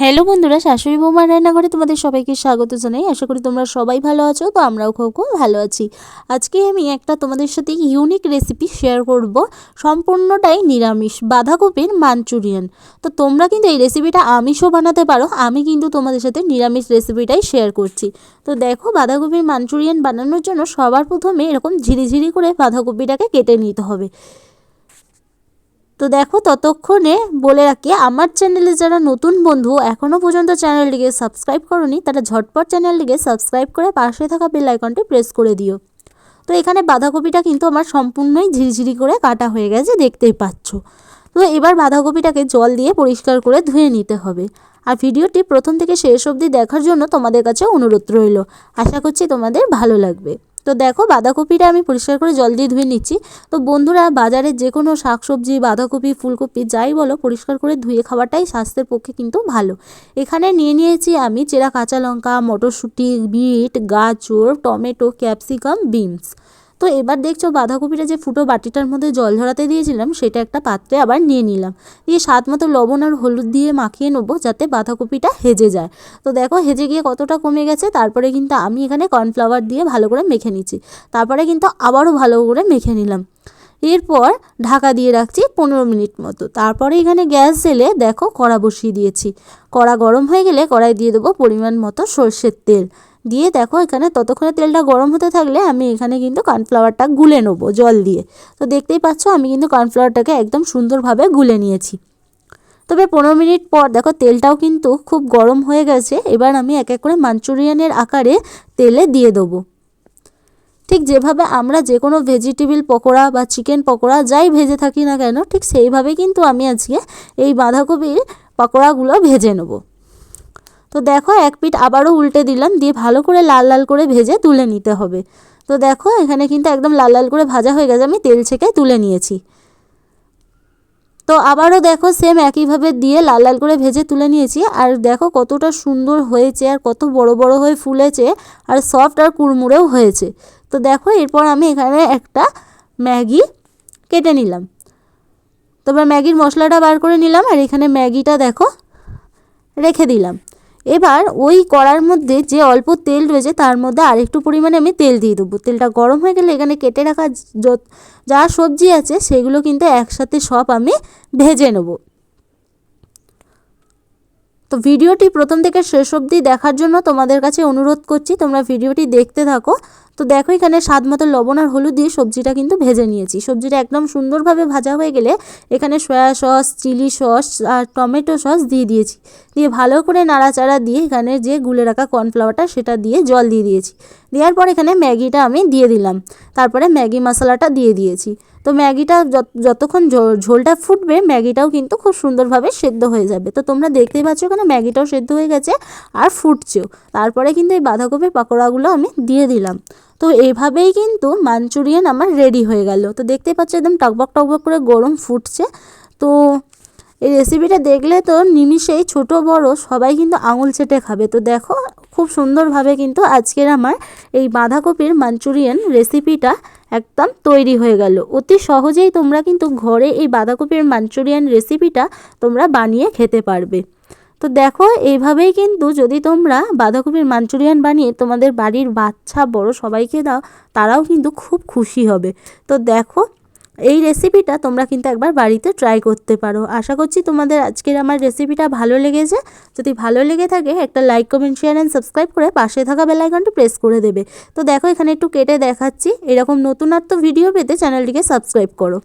Hello বন্ধুরা, শাশুড়ি বৌমার রান্নাঘরে তোমাদের সবাইকে স্বাগত জানাই। আশা করি তোমরা সবাই ভালো আছো, তো আমরাও খুব খুব ভালো আছি। আজকে আমি একটা তোমাদের সাথে ইউনিক রেসিপি শেয়ার করব। সম্পূর্ণটাই নিরামিষ, বাঁধাকপির মাঞ্চুরিয়ান তো তোমরা কিন্তু এই রেসিপিটা আমিষও বানাতে পারো, আমি কিন্তু তোমাদের সাথে নিরামিষ রেসিপিটাই শেয়ার করছি। তো দেখো, বাঁধাকপির মাঞ্চুরিয়ান বানানোর জন্য সবার প্রথমে এরকম ঝিরিঝিরি করে বাঁধাকপিটাকে কেটে নিতে হবে। তো দেখো ততক্ষণে বলে রাখি, আমার চ্যানেলে যারা নতুন বন্ধু এখনও পর্যন্ত চ্যানেলটিকে সাবস্ক্রাইব করনি, তারা ঝটপট চ্যানেলটিকে সাবস্ক্রাইব করে পাশে থাকা বেল আইকনটি প্রেস করে দিও। তো এখানে বাঁধাকপিটা কিন্তু আমার সম্পূর্ণই ঝিরিঝিরি করে কাটা হয়ে গেছে, দেখতেই পাচ্ছ। তো এবার বাঁধাকপিটাকে জল দিয়ে পরিষ্কার করে ধুয়ে নিতে হবে। আর ভিডিওটি প্রথম থেকে শেষ অবধি দেখার জন্য তোমাদের কাছে অনুরোধ রইল। আশা করছি তোমাদের ভালো লাগবে। তো দেখো বাঁধাকপিটা আমি পরিষ্কার করে জল দিয়ে ধুয়ে নিচ্ছি। তো বন্ধুরা, বাজারে যে কোনো শাকসবজি, বাঁধাকপি, ফুলকপি যাই বলো, পরিষ্কার করে ধুয়ে খাওয়াটাই স্বাস্থ্যের পক্ষে কিন্তু ভালো। এখানে নিয়ে নিয়েছি আমি চেরা কাঁচা লঙ্কা, মটরশুঁটি, বিট, গাজর, টমেটো, ক্যাপসিকাম, বিনস। তো এবার দেখছ বাঁধাকপিটা যে ফুটো বাটিটার মধ্যে জল ঝরাতে দিয়েছিলাম, সেটা একটা পাত্রে আবার নিয়ে নিলাম। দিয়ে স্বাদ মতো লবণ আর হলুদ দিয়ে মাখিয়ে নেব যাতে বাঁধাকপিটা হেজে যায়। তো দেখো হেজে গিয়ে কতটা কমে গেছে, তারপরে কিন্তু আমি এখানে কর্নফ্লাওয়ার দিয়ে ভালো করে মেখে নিচ্ছি। তারপরে কিন্তু আবারও ভালো করে মেখে নিলাম। এরপর ঢাকা দিয়ে রাখছি পনেরো মিনিট মতো। তারপরে এখানে গ্যাস জেলে দেখো কড়া বসিয়ে দিয়েছি। কড়া গরম হয়ে গেলে কড়াই দিয়ে দেবো পরিমাণ মতো সর্ষের তেল। দিয়ে দেখো এখানে ততক্ষণে তেলটা গরম হতে থাকলে আমি এখানে কিন্তু কর্নফ্লাওয়ারটা গুলে নেব জল দিয়ে। তো দেখতেই পাচ্ছ আমি কিন্তু কর্নফ্লাওয়ারটাকে একদম সুন্দরভাবে গুলে নিয়েছি। তবে পনেরো মিনিট পর দেখো তেলটাও কিন্তু খুব গরম হয়ে গেছে, এবার আমি এক এক করে মাঞ্চুরিয়ানের আকারে তেলে দিয়ে দেবো। ঠিক যেভাবে আমরা যে কোনো ভেজিটেবিল পকোড়া বা চিকেন পকোড়া যাই ভেজে থাকি না কেন, ঠিক সেইভাবে কিন্তু আমি আজকে এই বাঁধাকপির পকোড়াগুলো ভেজে নেব। তো দেখো এক পিঠ আবারও উল্টে দিলাম, দিয়ে ভালো করে লাল লাল করে ভেজে তুলে নিতে হবে। তো দেখো এখানে কিন্তু একদম লাল লাল করে ভাজা হয়ে গেছে, আমি তেল ছেঁকে তুলে নিয়েছি। তো আবারও দেখো সেম একইভাবে দিয়ে লাল লাল করে ভেজে তুলে নিয়েছি, আর দেখো কতটা সুন্দর হয়েছে, আর কত বড় বড় হয়ে ফুলেছে, আর সফট আর কুড়মুড়েও হয়েছে। তো দেখো এরপর আমি এখানে একটা ম্যাগি কেটে নিলাম। তারপর ম্যাগির মশলাটা বার করে নিলাম, আর এখানে ম্যাগিটা দেখো রেখে দিলাম। এবার ওই কড়ার মধ্যে যে অল্প তেল রয়েছে তার মধ্যে আরেকটু পরিমাণে আমি তেল দিয়ে দেবো। তেলটা গরম হয়ে গেলে এখানে কেটে রাখা যা সবজি আছে সেগুলো কিন্তু একসাথে সব আমি ভেজে নেব। তো ভিডিওটি প্রথম থেকে শেষ অবধি দেখার জন্য তোমাদের কাছে অনুরোধ করছি, তোমরা ভিডিওটি দেখতে থাকো। তো দেখো এখানে স্বাদ মতো লবণ আর হলুদ দিয়ে সবজিটা কিন্তু ভেজে নিয়েছি। সবজিটা একদম সুন্দরভাবে ভাজা হয়ে গেলে এখানে সয়া সস, চিলি সস আর টমেটো সস দিয়ে দিয়েছি। দিয়ে ভালো করে নাড়াচাড়া দিয়ে এখানে যে গুলে রাখা কর্নফ্লাওয়ারটা সেটা দিয়ে জল দিয়ে দিয়েছি। দেওয়ার পর এখানে ম্যাগিটা আমি দিয়ে দিলাম। তারপরে ম্যাগি মশলাটা দিয়ে দিয়েছি। তো ম্যাগিটা যতক্ষণ ঝোলটা ফুটবে ম্যাগিটাও কিন্তু খুব সুন্দরভাবে সেদ্ধ হয়ে যাবে। তো তোমরা দেখতেই পাচ্ছ এখানে ম্যাগিটাও সেদ্ধ হয়ে গেছে আর ফুটছেও। তারপরে কিন্তু এই বাঁধাকপির পাকোড়াগুলো আমি দিয়ে দিলাম। তো এইভাবেই কিন্তু মাঞ্চুরিয়ান আমার রেডি হয়ে গেল। তো দেখতে পাচ্ছ একদম টকবক টকবক করে গরম ফুটছে। তো এই রেসিপিটা দেখলে তো নিমিষেই ছোট বড় সবাই কিন্তু আঙুল চেটে খাবে। তো দেখো, খুব সুন্দরভাবে কিন্তু আজকের আমার এই বাঁধাকপির মাঞ্চুরিয়ান রেসিপিটা একদম তৈরি হয়ে গেল। অতি সহজেই তোমরা কিন্তু ঘরে এই বাঁধাকপির মাঞ্চুরিয়ান রেসিপিটা তোমরা বানিয়ে খেতে পারবে। তো দেখো, এইভাবেই কিন্তু যদি তোমরা বাঁধাকপির মাঞ্চুরিয়ান বানিয়ে তোমাদের বাড়ির বাচ্চা, বড় সবাইকে দাও, তারাও কিন্তু খুব খুশি হবে। তো দেখো, এই রেসিপিটা তোমরা কিন্তু একবার বাড়িতে ট্রাই করতে পারো। আশা করছি তোমাদের আজকের আমার রেসিপিটা ভালো লেগেছে। যদি ভালো লেগে থাকে, একটা like comment share and subscribe করে পাশে থাকা বেলাইকনটি প্রেস করে দেবে। তো দেখো, এখানে একটু কেটে দেখাচ্ছি। এরকম নতুনত্ব ভিডিও পেতে চ্যানেলটিকে সাবস্ক্রাইব করো।